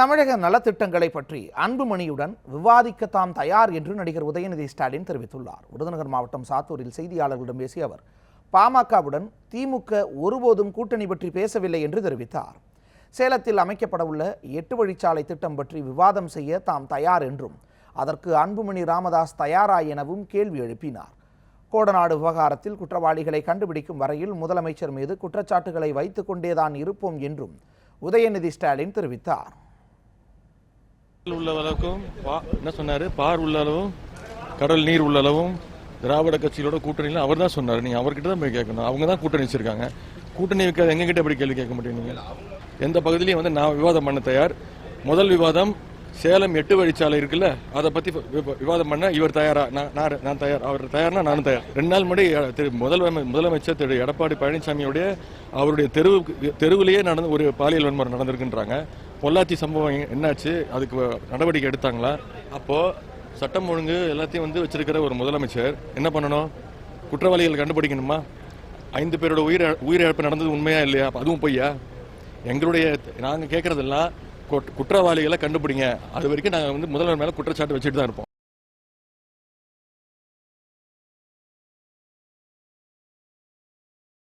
தமிழக நலத்திட்டங்களை பற்றி அன்புமணியுடன் விவாதிக்க தாம் தயார் என்று நடிகர் உதயநிதி ஸ்டாலின் தெரிவித்துள்ளார். விருதுநகர் மாவட்டம் சாத்தூரில் செய்தியாளர்களிடம் பேசிய அவர் பாமகவுடன் திமுக ஒருபோதும் கூட்டணி பற்றி பேசவில்லை என்று தெரிவித்தார். சேலத்தில் அமைக்கப்படவுள்ள எட்டு வழிச்சாலை திட்டம் பற்றி விவாதம் செய்ய தாம் தயார் என்றும் அதற்கு அன்புமணி ராமதாஸ் தயாரா எனவும் கேள்வி எழுப்பினார். கோடநாடு விவகாரத்தில் குற்றவாளிகளை கண்டுபிடிக்கும் வரையில் முதலமைச்சர் மீது குற்றச்சாட்டுகளை வைத்துக்கொண்டேதான் இருப்போம் என்றும் உதயநிதி ஸ்டாலின் தெரிவித்தார். உள்ள அளவுக்கும் பா- என்ன சொன்னாரு? பார் உள்ள அளவும் கடல் நீர் உள்ள அளவும் திராவிட கட்சிகளோட கூட்டணியில் அவர் தான் சொன்னார். நீங்கள் அவர்கிட்ட தான் போய் கேட்கணும். அவங்க தான் கூட்டணி வச்சிருக்காங்க. கூட்டணி வைக்காத எங்ககிட்ட அப்படி எப்படி கேள்வி கேட்க முடியும் எந்த பகுதியிலையும் வந்து நான் விவாதம் பண்ண தயார். முதல் விவாதம் சேலம் எட்டு வழிச்சாலை இருக்குல்ல அதை பற்றி விவாதம் பண்ண இவர் தயாரா? நான் நான் நான் தயார். அவர் தயார்னா நானும் தயார். ரெண்டு நாள் முன்னாடி திரு முதல் முதலமைச்சர் திரு எடப்பாடி பழனிசாமியுடைய அவருடைய தெருவு தெருவிலேயே நடந்து ஒரு பாலியல் வன்முறை நடந்திருக்குன்றாங்க. பொள்ளாச்சி சம்பவம் என்னாச்சு? அதுக்கு நடவடிக்கை எடுத்தாங்களா? அப்போ சட்டம் ஒழுங்கு எல்லாத்தையும் வந்து வச்சிருக்கிற ஒரு முதலமைச்சர் என்ன பண்ணணும்? குற்றவாளிகள் கண்டுபிடிக்கணுமா? ஐந்து பேரோட உயிர் உயிரிழப்பு நடந்தது உண்மையா இல்லையா? அதுவும் பொய்யா? எங்களுடைய நாங்கள் கேட்கறதெல்லாம் குற்றவாளிகளை கண்டுபிடிங்க. அது வரைக்கும் நாங்கள் வந்து முதல்வர் மேலே குற்றச்சாட்டு வச்சுட்டு தான் இருப்போம்.